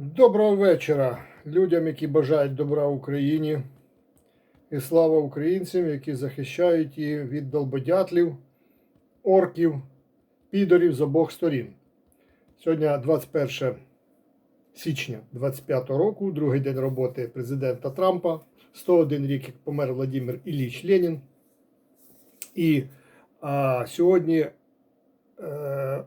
Доброго вечора людям, які бажають добра Україні. І слава українцям, які захищають її від долбодятлів, орків, підорів з обох сторін. Сьогодні 21 січня 25 року, другий день роботи президента Трампа. 101 рік, як помер Владимир Ілліч Ленін. І а, сьогодні е,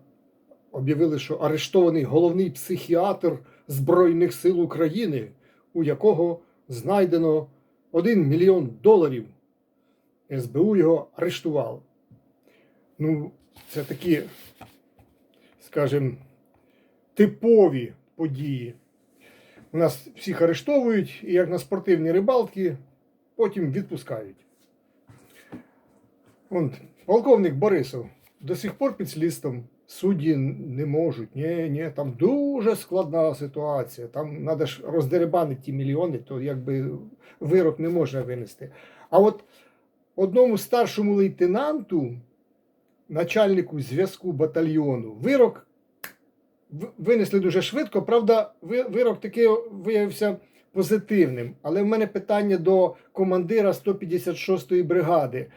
об'явили, що арештований головний психіатр Збройних сил України, у якого знайдено 1 мільйон доларів. СБУ його арештувало. Ну, це такі, скажімо, типові події. У нас всіх арештовують, і як на спортивній рибалці, потім відпускають. Вон, полковник Борисов до сих пор під слідством судді не можуть. Ні, ні, там дуже складна ситуація. Там треба ж роздеребанити ті мільйони, то якби вирок не можна винести. А от одному старшому лейтенанту, начальнику зв'язку батальйону, вирок винесли дуже швидко. Правда, вирок таки виявився позитивним. Але в мене питання до командира 156-ї бригади.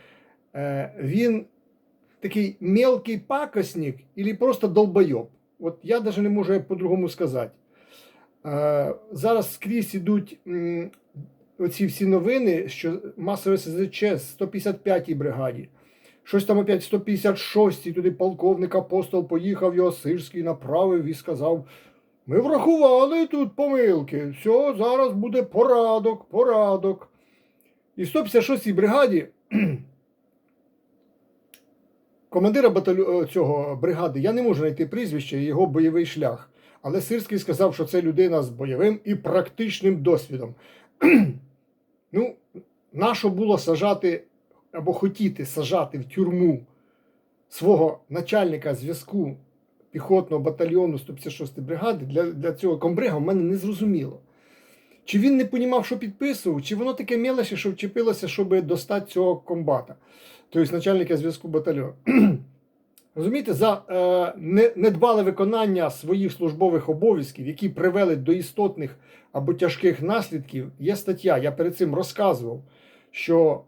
Е, Він такий мелкий пакосник или просто долбойоб. От я навіть не можу по-другому сказати. Зараз скрізь ідуть оці всі новини, що масове СЗЧ з 155-й бригаді. Щось там опять 156-й, туди полковник апостол поїхав, його Сирський направив і сказав: ми врахували тут помилки, все, зараз буде порадок, порадок. І в 156-й бригаді командира баталю... е, цього бригади, я не можу знайти прізвище і його бойовий шлях. Але Сирський сказав, що це людина з бойовим і практичним досвідом. ну, нащо було сажати або хотіти сажати в тюрму свого начальника зв'язку піхотного батальйону 156 бригади для, для цього комбрига в мене не зрозуміло. Чи він не понімав, що підписував, чи воно таке мелеше, що вчепилося, щоб достати цього комбата, тобто начальника зв'язку батальйону. Розумієте, за е, не- недбале виконання своїх службових обов'язків, які привели до істотних або тяжких наслідків, є стаття. Я перед цим розказував, що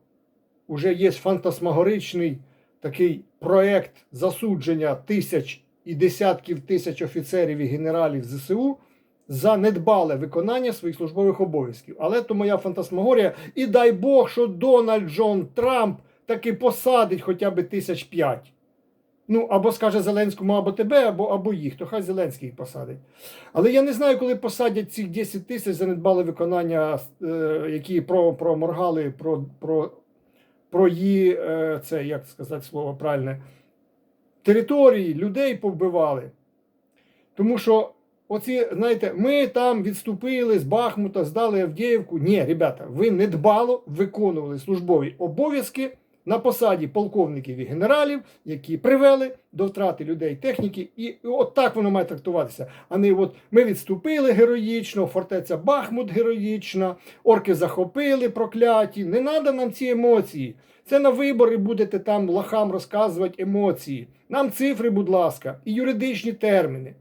вже є фантасмагоричний такий проект засудження тисяч і десятків тисяч офіцерів і генералів ЗСУ за недбале виконання своїх службових обов'язків. Але то моя фантасмагорія. І дай Бог, що Дональд Джон Трамп таки посадить хоча б тисяч п'ять. Ну, або скаже Зеленському, або тебе, або, або їх, то хай Зеленський їх посадить. Але я не знаю, коли посадять цих 10 тисяч за недбале виконання, е, які про, проморгали, про, про, про її, е, це, як сказати слово правильне, території, людей повбивали. Тому що, оці, знаєте, ми там відступили з Бахмута, здали Авдіївку. Ні, ребята, ви недбало виконували службові обов'язки на посаді полковників і генералів, які привели до втрати людей техніки, і от так воно має трактуватися. А не от ми відступили героїчно, фортеця Бахмут героїчна, орки захопили прокляті. Не треба нам ці емоції. Це на вибори будете там лохам розказувати емоції. Нам цифри, будь ласка, і юридичні терміни.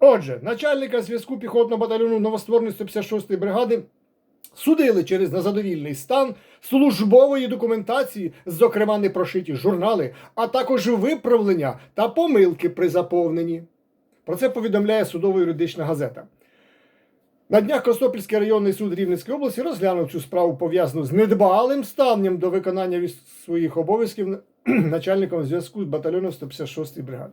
Отже, начальника зв'язку піхотного батальйону новоствореної 156-ї бригади судили через незадовільний стан службової документації, зокрема непрошиті журнали, а також виправлення та помилки при заповненні. Про це повідомляє судово-юридична газета. На днях Костопільський районний суд Рівненської області розглянув цю справу пов'язану з недбалим ставленням до виконання своїх обов'язків начальником зв'язку з батальйону 156-ї бригади.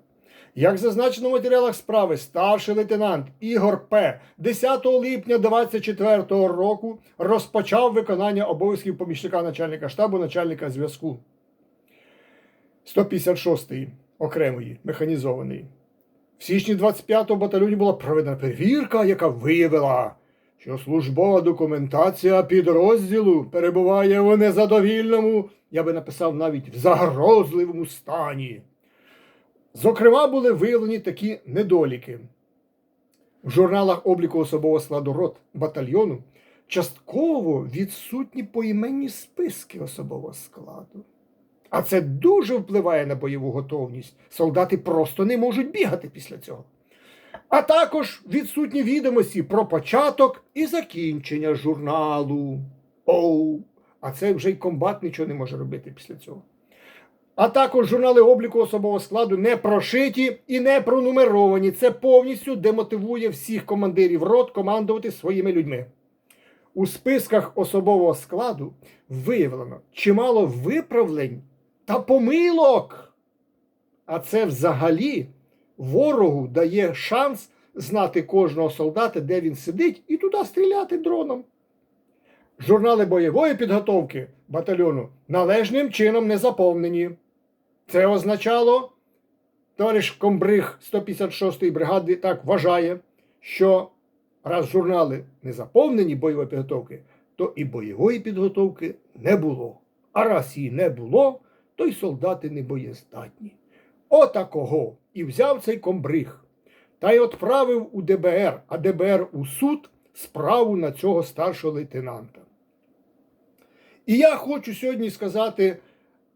Як зазначено в матеріалах справи, старший лейтенант Ігор П. 10 липня 24 року розпочав виконання обов'язків помічника начальника штабу, начальника зв'язку 156-ї окремої механізованої. В січні 25-го батальйоні була проведена перевірка, яка виявила, що службова документація підрозділу перебуває в незадовільному, я би написав навіть в загрозливому стані. Зокрема, були виявлені такі недоліки. В журналах обліку особового складу рот батальйону частково відсутні поіменні списки особового складу. А це дуже впливає на бойову готовність. Солдати просто не можуть бігати після цього. а також відсутні відомості про початок і закінчення журналу. Оу, а це вже й комбат нічого не може робити після цього. А також журнали обліку особового складу не прошиті і не пронумеровані. Це повністю демотивує всіх командирів рот командувати своїми людьми. У списках особового складу виявлено чимало виправлень та помилок. А це взагалі ворогу дає шанс знати кожного солдата, де він сидить, і туди стріляти дроном. Журнали бойової підготовки батальйону належним чином не заповнені. Це означало, товариш Комбриг 156-ї бригади так вважає, що раз журнали не заповнені бойової підготовки, то і бойової підготовки не було. А раз її не було, то й солдати не боєздатні. Отакого і взяв цей комбриг та й відправив у ДБР, а ДБР у суд справу на цього старшого лейтенанта. І я хочу сьогодні сказати,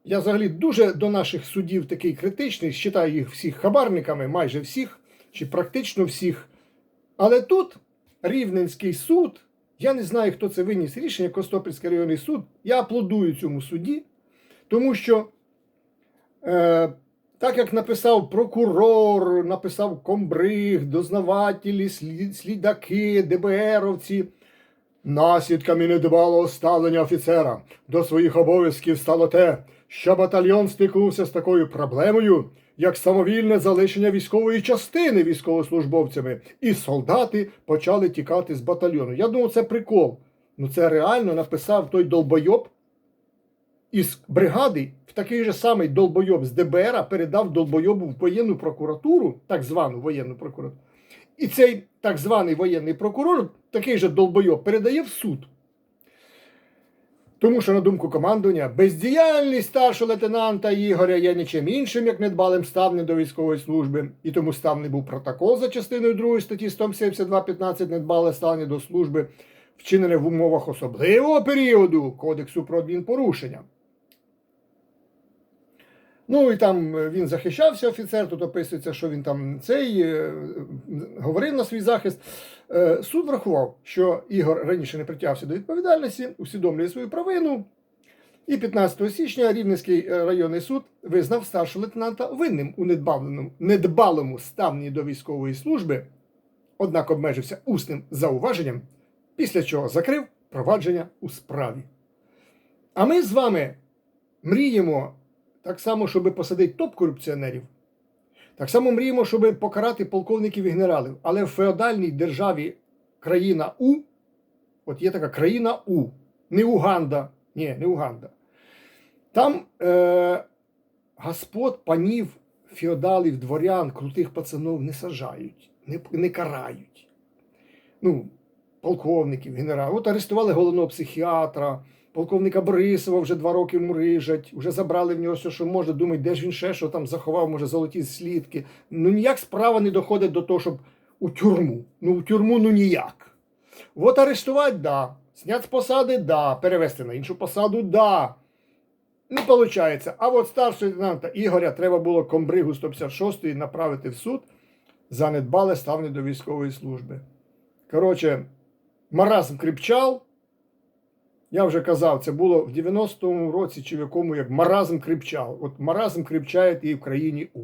я взагалі дуже до наших судів такий критичний, вважаю їх всіх хабарниками, майже всіх, чи практично всіх. Але тут Рівненський суд, я не знаю, хто це виніс рішення, Костопільський районний суд. Я аплодую цьому суді, тому що, е, так як написав прокурор, написав комбриг, дознавателі, слід- слідаки, ДБРовці, наслідками недбалого ставлення офіцера до своїх обов'язків стало те, що батальйон стикнувся з такою проблемою, як самовільне залишення військової частини військовослужбовцями, і солдати почали тікати з батальйону. Я думав, це прикол. Ну це реально написав той долбойоб із бригади, в такий же самий долбойоб з ДБР передав долбойобу в воєнну прокуратуру, так звану воєнну прокуратуру. І цей так званий воєнний прокурор, такий же долбойоб, передає в суд. Тому що, на думку командування, бездіяльність старшого лейтенанта Ігоря є нічим іншим, як недбалим ставним до військової служби, і тому ставний був протокол за частиною 2 статті 172.15 недбале ставлення до служби, вчинене в умовах особливого періоду Кодексу про адмінпорушення. Ну і там е, він захищався, офіцер, тут описується, що він там цей е, говорив на свій захист. Е, Суд врахував, що Ігор раніше не притягався до відповідальності, усвідомлює свою провину. І 15 січня Рівненський районний суд визнав старшого лейтенанта винним у недбавленому, недбалому ставленні до військової служби, однак обмежився усним зауваженням, після чого закрив провадження у справі. А ми з вами мріємо так само, щоб посадити топ-корупціонерів. Так само мріємо, щоб покарати полковників і генералів. Але в феодальній державі країна У, от є така країна У, не Уганда, ні, не Уганда. Там е, господ, панів, феодалів, дворян, крутих пацанов не саджають, не, не карають. Ну, полковників, генералів. От арестували головного психіатра, полковника Борисова вже два роки мурижать, вже забрали в нього все, що може. Думають, де ж він ще що там заховав, може, золоті слідки. Ну ніяк справа не доходить до того, щоб у тюрму. Ну, у тюрму ну ніяк. От арештувати, да. Снять з посади, да. Перевести на іншу посаду, да. Не виходить. А от старшого лейтенанта Ігоря треба було комбригу 156-ї направити в суд за недбале ставлення до військової служби. Коротше, маразм кріпчав. Я вже казав, це було в 90-му році чи в якому як маразм кріпчав. От маразм кріпчає і в країні У.